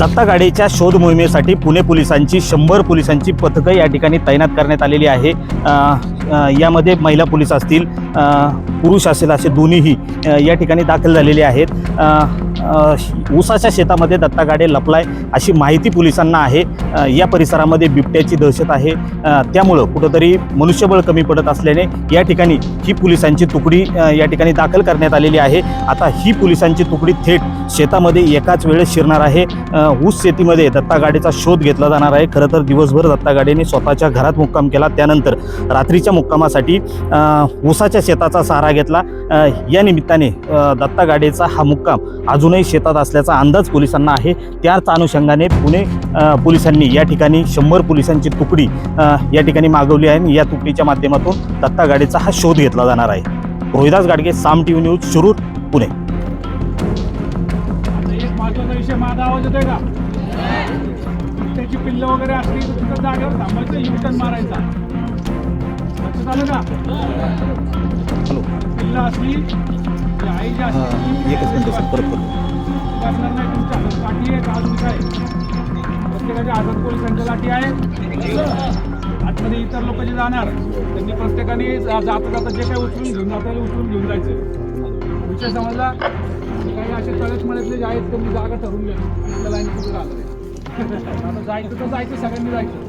दत्तागाडीच्या शोध मोहिमेसाठी पुणे पोलिसांची शंभर पोलिसांची पथकं या ठिकाणी तैनात करण्यात आलेली आहे. यामध्ये महिला पोलीस असतील पुरुष असेल असे दोन्हीही या ठिकाणी दाखल झालेले आहेत. ऊसाच्या शेतामध्ये दत्ता गाडे लपलाय अशी माहिती पोलिसांना आहे. या परिसरामध्ये बिबट्याची दहशत आहे. त्यामुळं कुठंतरी मनुष्यबळ कमी पडत असल्याने या ठिकाणी ही पोलिसांची तुकडी या ठिकाणी दाखल करण्यात आलेली आहे. आता ही पोलिसांची तुकडी थेट शेतामध्ये एकाच वेळेस शिरणार आहे. ऊस शेतीमध्ये दत्तागाडीचा शोध घेतला जाणार आहे. खरं तर दिवसभर दत्तागाडीने स्वतःच्या घरात मुक्काम केला. त्यानंतर रात्रीच्या मुक्कामासाठी ऊसाच्या शेताचा सहारा घेतला. या निमित्ताने अ, दत्ता हा मुक्काम अजून अजूनही शेतात असल्याचा अंदाज पोलिसांना आहे. त्याच अनुषंगाने पुणे पोलिसांनी या ठिकाणी शंभर पोलिसांची तुकडी या ठिकाणी मागवली आहे आणि या तुकडीच्या माध्यमातून दत्ता गाडीचा हा शोध घेतला जाणार आहे. Rohidas Gadge Saam T V news Shirur Pune. त्याची वगैरे असली तर तिथं जागेवर थांबायचं युटर्न मारायचा. का? हॅलो असली ती एकच मिनिट सर परत असणार नाही तुमच्या लाठी आहे अजून काय प्रत्येकाच्या हातात पोलिसांच्या लाठी आहे आतमध्ये इतर लोक जे जाणार त्यांनी प्रत्येकाने जा- जाता जाता जे काही उचलून घेऊन जाता येईल उचलून घेऊन जायचं. विषय समजला? काही असे तळेच मळ्यातले जे आहेत त्यांनी जागा ठरवून घ्या आपल्या लाईन कुठे राहणार आता जायचं तर जायचं सगळ्यांनी जायचं.